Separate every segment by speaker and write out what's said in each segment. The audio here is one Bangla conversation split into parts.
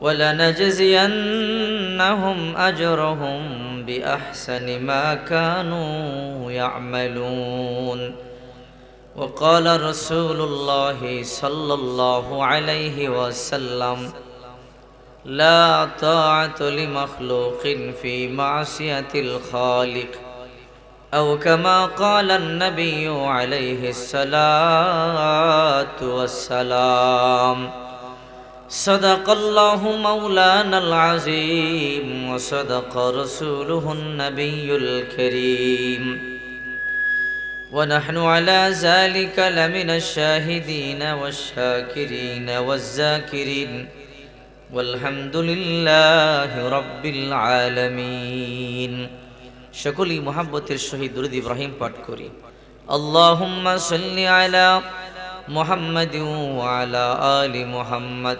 Speaker 1: ولنجزينهم أجرهم بأحسن ما كانوا يعملون. وقال رسول الله صلى الله عليه وسلم لا طاعة لمخلوق في معصية الخالق أو كما قال النبي عليه الصلاة والسلام. صدق الله مولانا العظيم وصدق رسوله النبي الكريم ونحن على ذلك لمن الشاهدين والشاكرين والذاكرين والحمد لله رب العالمين সকলেই মোহাব্বতের সহিত দুরুদ ইব্রাহিম পাঠ করি আল্লাহুম্মা সাল্লি আলা মুহাম্মাদিন ওয়া আলা আলি মুহাম্মদ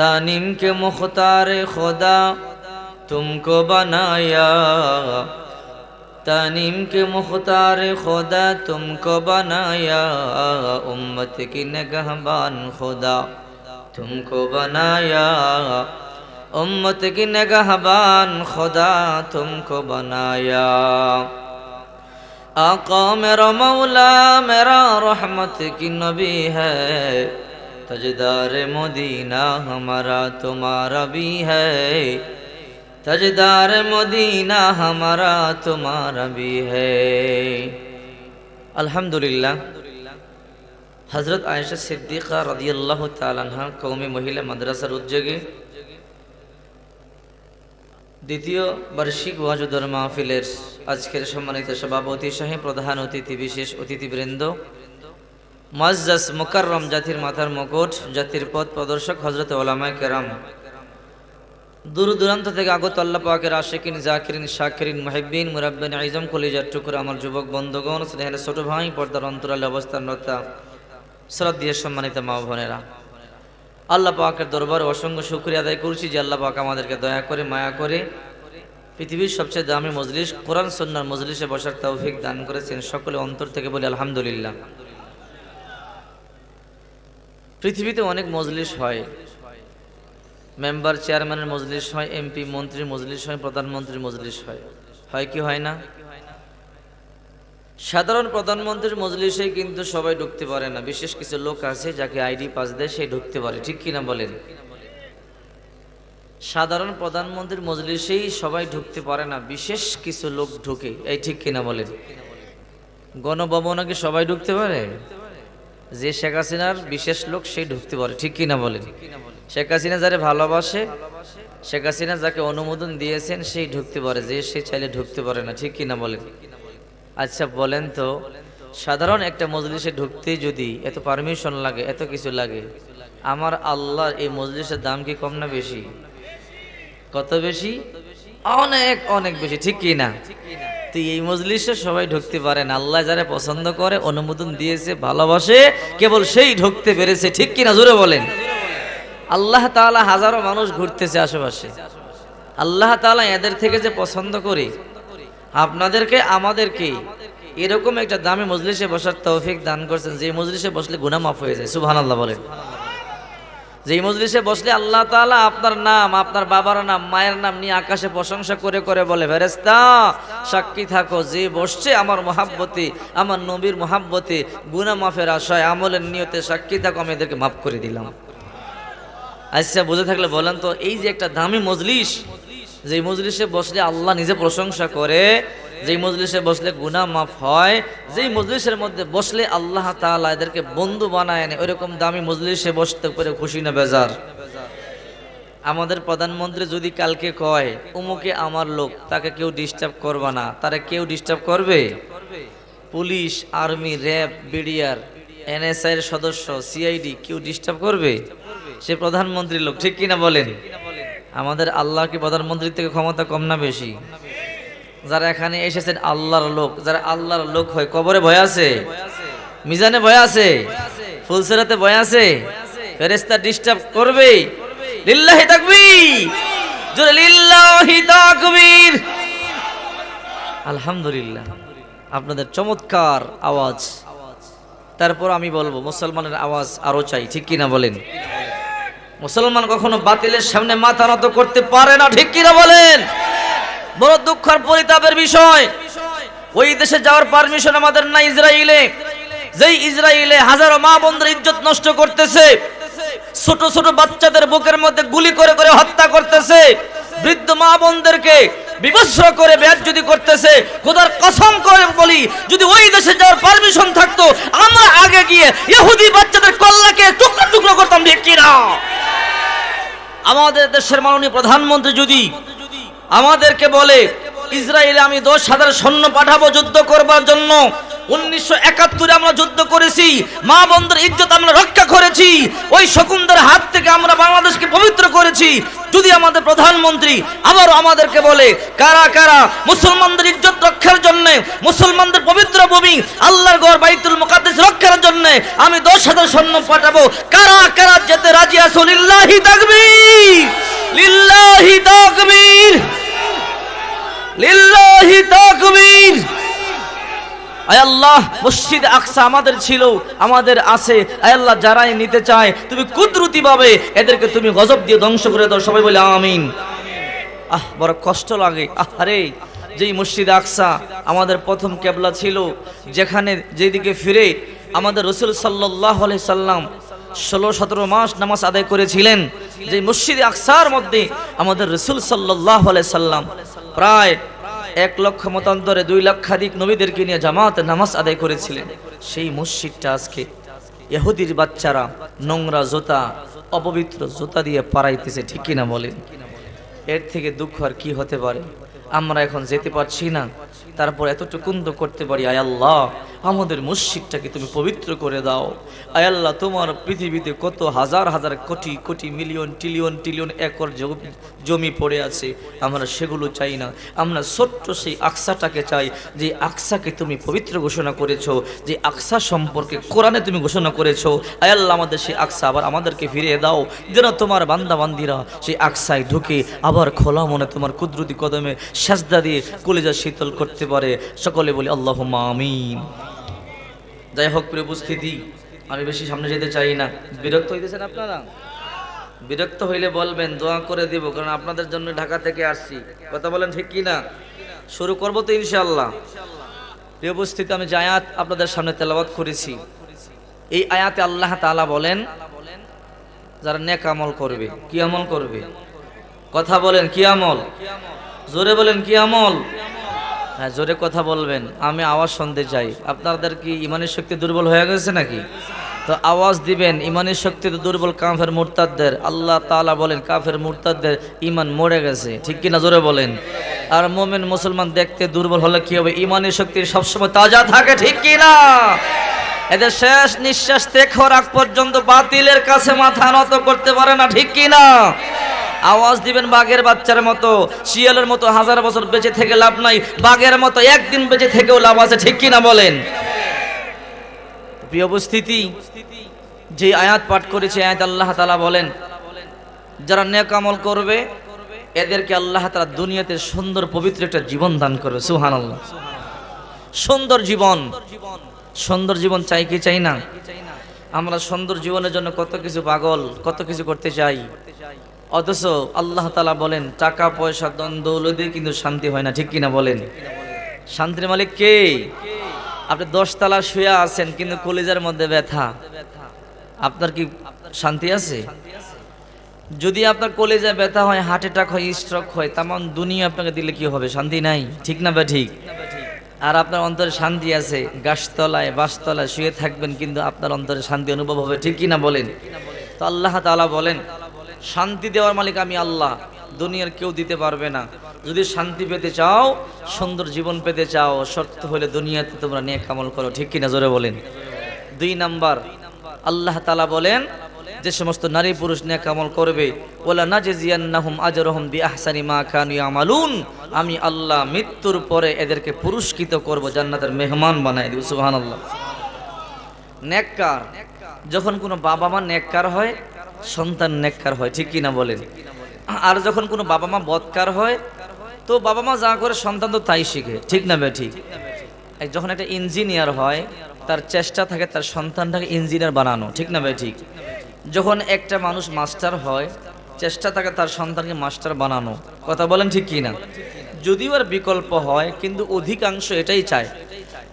Speaker 1: تانیم کے مختار خدا تم کو بنایا۔ تانیم کے مختار خدا تم کو بنایا۔ امت کی نگہبان خدا تم کو بنایا۔ امت کی نگہبان خدا تم کو بنایا۔ آقا میرا مولا، میرا رحمت کی نبی ہے۔ তজদার মদিনা হমারা তোমার বি হজদার মদিনা হমারা তোমার বি بھی ہے الحمدللہ হজরত আয়েশা সিদ্দিকা রদিয়াল্লাহ তালানহা কৌমি মহিলা মাদ্রাসার উদ্যোগে দ্বিতীয় বার্ষিক ওয়াজুদর মাহফিলের আজকের সম্মানিত সভাপতি সাহেব প্রধান অতিথি বিশেষ অতিথিবৃন্দ মাজ্জাস মুকাররম জাতির মাথার মুকুট, জাতির পথ প্রদর্শক হজরত ওলামায় কেরাম। দূর দূরান্ত থেকে আগত আল্লাহ পাকের আশেকিন, জাকিরিন, শাকিরিন মহিবিন মুরাব্বিন, আইজম কলিজার টুকুর আমার যুবক, বন্ধুগণ, স্নেহের ছোট ভাই, পর্দার অন্তরালে অবস্থানরতা শ্রদ্ধীয় সম্মানিত মা বোনেরা। আল্লাহ পাকের দরবার অসংখ্য শুক্রিয়া আদায় করছি যে আল্লাহ পাক আমাদেরকে দয়া করে, মায়া করে পৃথিবীর সবচেয়ে দামি মজলিস, কোরআন সন্ন্যার মজলিসে বসার তৌফিক দান করেছেন। সকলে অন্তর থেকে বলি আলহামদুলিল্লাহ। পৃথিবীতে অনেক মজলিস হয়। মেম্বার, চেয়ারম্যানের মজলিস হয়, এমপি, মন্ত্রীর মজলিস হয়, প্রধানমন্ত্রীর মজলিস হয়। হয় কি হয় না? সাধারণ প্রধানমন্ত্রীর মজলিসে কিন্তু সবাই ঢুকতে পারে না। বিশেষ কিছু লোক আছে যাকে আইডি পাস দেয়, সে ঢুকতে পারে। ঠিক কিনা বলেন? সাধারণ প্রধানমন্ত্রীর মজলিসেই সবাই ঢুকতে পারে না। বিশেষ কিছু লোক ঢুকে। এই ঠিক কিনা বলেন? গণভবনে কি সবাই ঢুকতে পারে? যে শেখ হাসিনার বিশেষ লোক সেই ঢুকতে পারে, ঠিক কিনা বলেন? শেখ হাসিনা যারে ভালোবাসে, শেখ হাসিনা যাকে অনুমোদন দিয়েছেন সেই ঢুকতে পারে, যে সে চাইলে ঢুকতে পারে না, ঠিক কিনা বলেন? আচ্ছা বলেন তো, সাধারণ একটা মজলিসে ঢুকতে যদি এত পারমিশন লাগে, এত কিছু লাগে, আমার আল্লাহর এই মজলিসের দাম কি কম না বেশি? কত বেশি? অনেক অনেক বেশি, ঠিক কি না তো এই মজলিসে সবাই ঢুকতে পারেন আল্লাহ যারা পছন্দ করে, অনুমোদন দিয়েছে, ভালোবাসে, কেবল সেই ঢুকতে পেরেছে। ঠিক কিনা জোরে বলেন। আল্লাহ তাআলা হাজারো মানুষ ঘুরতেছে আশেপাশে। আল্লাহ তাআলা এদের থেকে যে পছন্দ করে, আপনাদেরকে, আমাদেরকে এরকম একটা দামি মজলিসে বসার তৌফিক দান করছেন। যে মজলিসে বসলে গুনাহ মাফ হয়ে যায়। সুবহানাল্লাহ বলেন। যে মজলিসে বসলে আল্লাহ তাআলা আপনার নাম, আপনার বাবার নাম, মায়ের নাম নিয়ে আকাশে প্রশংসা করে করে বলে ফেরেস্তা সাক্ষী থাকো, যে বসছে আমার মহাব্বতে, আমার নবীর মহাব্বতে গুনা মাফের আশায়, আমলের নিয়তে সাক্ষী থাকো, আমি এদেরকে মাফ করে দিলাম। আচ্ছা বুঝে থাকলে বলেন তো, এই যে একটা দামি মজলিস, যে মজলিসে বসলে আল্লাহ নিজে প্রশংসা করে যেই মজলিসে বসলে গুনাহ মাফ হয়, যেই মজলিসের মধ্যে বসলে আল্লাহ তাআলা এদেরকে বন্ধু বানায় নেয় ওইরকম দামি মজলিসে বসতে করে খুশি না বেজার। আমাদের প্রধানমন্ত্রী যদি কালকে কয়, উমুকে আমার লোক, তাকে কেউ ডিস্টার্ব করবে না। তারা কেউ ডিস্টার্ব করবে? Police, army, RAB, BDR, NSI এর সদস্য, সিআইডি, কেউ ডিস্টার্ব করবে? সে প্রধানমন্ত্রীর লোক, ঠিক কিনা বলেন? আমাদের আল্লাহ কি প্রধানমন্ত্রীর থেকে ক্ষমতা কম না বেশি? যারা এখানে এসেছেন, আল্লাহর লোক। যারা আল্লাহর লোক হয়, কবরে ভয় আছে? মিজানে ভয় আছে? ফুলসেরাতে ভয় আছে? ফেরেস্তা ডিস্টার্ব করবে লিল্লাহি তাকবীর। জোরে লিল্লাহি তাকবীর। আলহামদুলিল্লাহ। আপনাদের চমৎকার আওয়াজ। তারপর আমি বলব, মুসলমানের আওয়াজ আরও চাই, ঠিক কিনা বলেন? মুসলমান কখনো বাতিলের সামনে মাথা নত করতে পারে না, ঠিক কিনা বলেন? বড় দুঃখ আর পরিতাপের বিষয়। ওই দেশে যাওয়ার পারমিশন আমাদের না ইসরায়েলে যেই ইসরায়েলে হাজারো মা বোনদের ইজ্জত নষ্ট করতেছে, ছোট ছোট বাচ্চাদের বুকের মধ্যে গুলি করে করে হত্যা করতেছে, বৃদ্ধ মা বোনদেরকে বিবস্র করে যদি করতেছে, খোদার কসম করে বলি, যদি ওই দেশে যাওয়ার পারমিশন থাকতো, আমরা আগে গিয়ে ইহুদি বাচ্চাদের কল্লাকে টুকরো টুকরো করতাম, ঠিক কিনা? আমাদের দেশের মাননীয় প্রধানমন্ত্রী যদি আমাদেরকে বলে, ইসরায়েলে আমি দশ হাজার সৈন্য পাঠাবো যুদ্ধ করবার জন্য। উনিশশো একাত্তরে আমরা যুদ্ধ করেছি, মা বন্ধুর ইজ্জত আমরা রক্ষা করেছি। ওই হাত থেকে আমরা বাংলাদেশকে পবিত্র করেছি। যদি আমাদের প্রধানমন্ত্রী আবারও আমাদেরকে বলে, কারা কারা মুসলমানদের ইজ্জত রক্ষার জন্য, মুসলমানদের পবিত্র ভূমি, আল্লাহর গড় বাইতুল মুকাদ্দাস রক্ষার জন্য আমি দশ হাজার সৈন্য পাঠাবো, কারা কারা যেতে রাজি তাকবীর! লিল্লাহি তাকবীর লিল্লাহি আয় আল্লাহ, মসজিদ আকসা আমাদের ছিল, আমাদের আছে। আল্লাহ, যারাই নিতে চায়, তুমি কুদরতি ভাবে এদেরকে তুমি গজব দিয়ে ধ্বংস করে দাও। সবাই বলে, আমিন। আহ, বড় কষ্ট লাগে। আহ, আরে, যেই মসজিদ আকসা আমাদের প্রথম কেবলা ছিল, যেখানে যেদিকে ফিরে আমাদের রসুল সাল্লাহ সাল্লাম ষোলো, সতেরো মাস নামাজ আদায় করেছিলেন যে মসজিদ আকসার মধ্যে আমাদের রসুল সাল্লাহ সাল্লাম প্রায় এক লক্ষ মতান্তরে দুই লক্ষাধিক নবীদেরকে নিয়ে জামাত নামাজ আদায় করেছিলেন। সেই মসজিদটা আজকে এহুদির বাচ্চারা নোংরা জোতা, অপবিত্র জোতা দিয়ে পাড়াইতেছে, ঠিক কিনা বলেন? এর থেকে দুঃখ আর কি হতে পারে? আমরা এখন যেতে পারছি না। তারপর এতটুকুন করতে পারি, আয় আল্লাহ, আমাদের মসজিদটাকে তুমি পবিত্র করে দাও। আয় আল্লাহ, তোমার পৃথিবীতে কত হাজার হাজার crore crore million trillion trillion acre জমি- পড়ে আছে, আমরা সেগুলো চাই না। আমরা ছোট্ট সেই আকসাটাকে চাই, যে আকসাকে তুমি পবিত্র ঘোষণা করেছ, যে আকসা সম্পর্কে কোরআনে তুমি ঘোষণা করেছ। আয় আল্লাহ, আমাদের সেই আকসা আবার আমাদেরকে ফিরিয়ে দাও, যেন তোমার বান্দা বান্দিরা সেই আকসায় ঢুকে আবার খোলা মনে তোমার কুদরতি কদমে সাজদা দিয়ে কলেজা শীতল করতে পারে সকলে বলি আল্লাহ আমিন। যাই হোক, প্রিয় উপস্থিতি, আমি বেশি সামনে যেতে চাই না। বিরক্ত হইতেছেন আপনারা? বিরক্ত হইলে বলবেন, দোয়া করে দিব, কারণ আপনাদের জন্য ঢাকা থেকে আসছি। কথা বলেন ঠিক কি না? শুরু করব তো ইনশাল্লাহ প্রিয় উপস্থিতি, আমি যে আয়াত আপনাদের সামনে তেলাবাত করেছি, এই আয়াতে আল্লাহ তাআলা বলেন, যারা নেক আমল করবে, কি আমল করবে? কথা বলেন, কি আমল? জোরে বলেন, কি আমল? হ্যাঁ জোরে কথা বলবেন। আমি আওয়াজ শুনতে চাই। আপনাদের কি ইমানের শক্তি দুর্বল হয়ে গেছে নাকি? তো আওয়াজ দিবেন, ইমানের শক্তি তো দুর্বল কাফের মুরতাদদের। আল্লাহ তাআলা বলেন, কাফের মুরতাদদের ইমান মরে গেছে। ঠিক কিনা জোরে বলেন? আর মোমেন মুসলমান দেখতে দুর্বল হলে কি হবে? ইমানের শক্তি সবসময় তাজা থাকে, ঠিক কিনা? এদের শেষ নিঃশ্বাস ত্যাগ হওয়ার আগ পর্যন্ত বাতিলের কাছে মাথা নত করতে পারে না, ঠিক কিনা? আওয়াজ দিবেন বাঘের বাচ্চার মতো। শিয়ালের মতো হাজার বছর বেঁচে থেকে লাভ নাই। বাঘের মতো একদিন বেঁচে থেকেও লাভ আছে, ঠিক কিনা বলেন? প্রিয় উপস্থিতি, যে আয়াত পাঠ করেছে, আয়াত আল্লাহ তালা বলেন, যারা নেক আমল করবে, এদেরকে আল্লাহ তালা দুনিয়াতে সুন্দর, পবিত্র একটা জীবন দান করবে। সুহান আল্লাহ সুন্দর জীবন। সুন্দর জীবন চাই কি চাই না? আমরা সুন্দর জীবনের জন্য কত কিছু পাগল, কত কিছু করতে চাই। অথচ আল্লাহ তালা বলেন, টাকা, পয়সা দ্বন্দ্ব দৌলতে কিন্তু শান্তি হয় না, ঠিক কিনা বলেন? শান্তির মালিক কে? আপনি দশতলা শুয়ে আছেন, কিন্তু কলিজার মধ্যে ব্যথা। আপনার কি শান্তি আছে? যদি আপনার কলেজে ব্যথা হয় হার্ট অ্যাটাক হয় স্ট্রোক হয়, তেমন দুনিয়া আপনাকে দিলে কি হবে? শান্তি নাই, ঠিক না বা ঠিক? আর আপনার অন্তরে শান্তি আছে, গাছতলায়, বাসতলায় শুয়ে থাকবেন, কিন্তু আপনার অন্তরে শান্তি অনুভব হবে, ঠিক কি না বলেন? তো আল্লাহ তালা বলেন শান্তি দেওয়ার মালিক আমি আল্লাহ। দুনিয়ার কেউ দিতে পারবে না। যদি শান্তি পেতে চাও, সুন্দর জীবন পেতে চাও, শর্ত হলে দুনিয়াতে তোমরা নিয়ে কামল করো। ঠিক কিনা জোরে বলেন? দুই নাম্বার, আল্লাহ তালা বলেন, যে সমস্ত নারী পুরুষ নেক কামল করবে ওলা নাজিয়ান্নাহুম আজরহুম বিআহসানি মা কানু আমালুন আমি আল্লাহ মৃত্যুর পরে এদেরকে পুরস্কৃত করব, জান্নাতের মেহমান বানাই দিব, সুবহানাল্লাহ। নেককার, যখন কোনো বাবা মা নেককার হয় সন্তান নেককার হয়, ঠিক কিনা বলেন? আর যখন কোনো বাবা মা বদকার হয়, তো বাবা মা যা করে সন্তান তো তাই শিখে, ঠিক না ঠিক যখন একটা ইঞ্জিনিয়ার হয়, তার চেষ্টা থাকে তার সন্তানটাকে ইঞ্জিনিয়ার বানানো, ঠিক না ঠিক যখন একটা মানুষ মাস্টার হয়, চেষ্টা থাকে তার সন্তানকে মাস্টার বানানো, কথা বলেন ঠিক কি না যদিও আর বিকল্প হয়, কিন্তু অধিকাংশ এটাই চায়।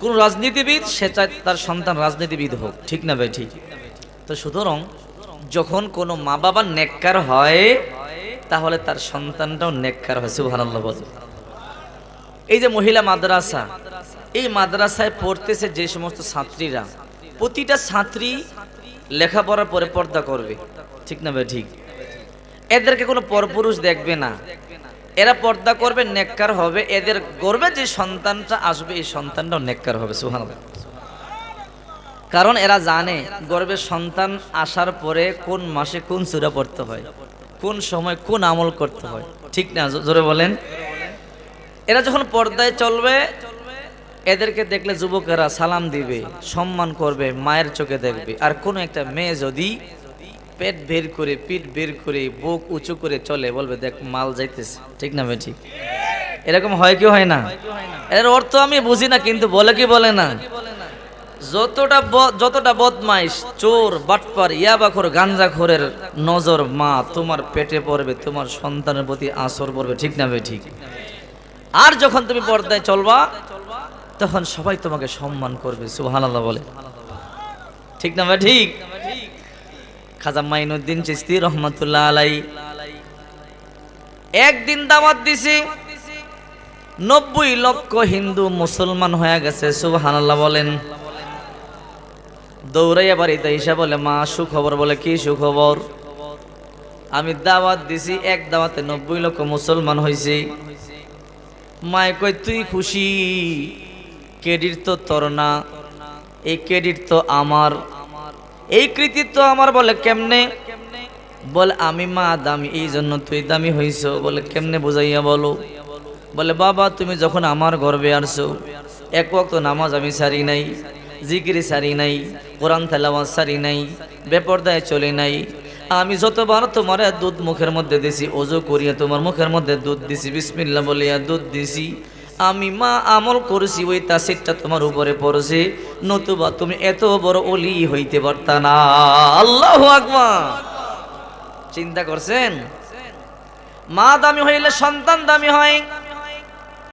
Speaker 1: কোন রাজনীতিবিদ, সে চায় তার সন্তান রাজনীতিবিদ হোক, ঠিক না ভাই ঠিক তো সুতরাং যখন কোনো মা বাবা নেককার হয়, তাহলে তার সন্তানটাও নেককার হয়, সুবহানাল্লাহ বলে এই যে মহিলা মাদ্রাসা, এই মাদ্রাসায় পড়তেছে যে সমস্ত ছাত্রীরা, প্রতিটা ছাত্রী লেখাপড়ার পরে পর্দা করবে। ঠিক না ভাই? ঠিক। এদেরকে কোনো পরপুরুষ দেখবে না। এরা পর্দা করবে, নেককার হবে, এদের গর্বে যে সন্তানটা আসবে, এই সন্তানটাও নেককার হবে সুহান কারণ এরা জানে গর্বের সন্তান আসার পরে কোন মাসে কোন সুরা পড়তে হয়, কোন সময় কোন আমল করতে হয়। ঠিক না? জোরে বলেন। এরা যখন পর্দায় চলবে, এদেরকে দেখলে যুবকেরা সালাম দিবে, সম্মান করবে, মায়ের চোখে দেখবে। আর কোনো একটা মেয়ে যদি পেট বের করে, পিঠ বের করে, বুক উঁচু করে চলে, বলবে, দেখ, মাল যাইতেছে। ঠিক না ঠিক এরকম হয় কি, হয় না? এর অর্থ আমি বুঝি না, কিন্তু বলে কি বলে না? যতটা যতটা বদমাইশ, চোর, বাটপার, ইয়াবাখোর, গাঞ্জাখোরের নজর মা, তোমার পেটে পড়বে, তোমার সন্তানের প্রতি আসর পড়বে, ঠিক না ভাই, ঠিক? আর যখন তুমি পর্দায় চলবা, তখন সবাই তোমাকে সম্মান করবে, সুবহানাল্লাহ বলে। ঠিক না ভাই, ঠিক? খাজা মাইনুদ্দিন চিস্তি রহমতুল্লাহ আলাই একদিন দাওয়াত দিছি, নব্বই লক্ষ হিন্দু মুসলমান হয়ে গেছে, সুবহানাল্লাহ বলেন। দৌড়াইয়া বাড়িতে এসে বলে, মা, সুখবর। বলে, কি সুখবর? আমি দাওয়াত দিছি, এক দাওয়াতে নব্বই লক্ষ মুসলমান হয়েছে মায় কই তুই খুশি? ক্রেডিট তো তোর না। এই ক্রেডিট তো আমার। এই কৃতিত্ব আমার। বলে, কেমনে? বলে, আমি মা, দামি। এই জন্য তুই দামি হইছ। বলে, কেমনে বুঝাইয়া বলো? বলে, বাবা, তুমি যখন আমার গর্বে আসছো এক ওয়াক্ত নামাজ আমি সারি নাই। জিকিরি সারি নাই, কোরআন তেলাওয়াজ সারি নাই, বেপর্দায় চলে নাই। আমি যতবার তোমার দুধ মুখের মধ্যে দিছি ওজু করিয়া তোমার মুখের মধ্যে দুধ দিছি বিসমিল্লা বলিয়া দুধ দিছি। আমি মা আমল করছি, ওই তাসিরটা তোমার উপরে পড়েছে, নতুবা তুমি এত বড় অলি হইতে পারতা না। আল্লাহ আকবার। চিন্তা করছেন? মা দামি হইলে সন্তান দামি হয়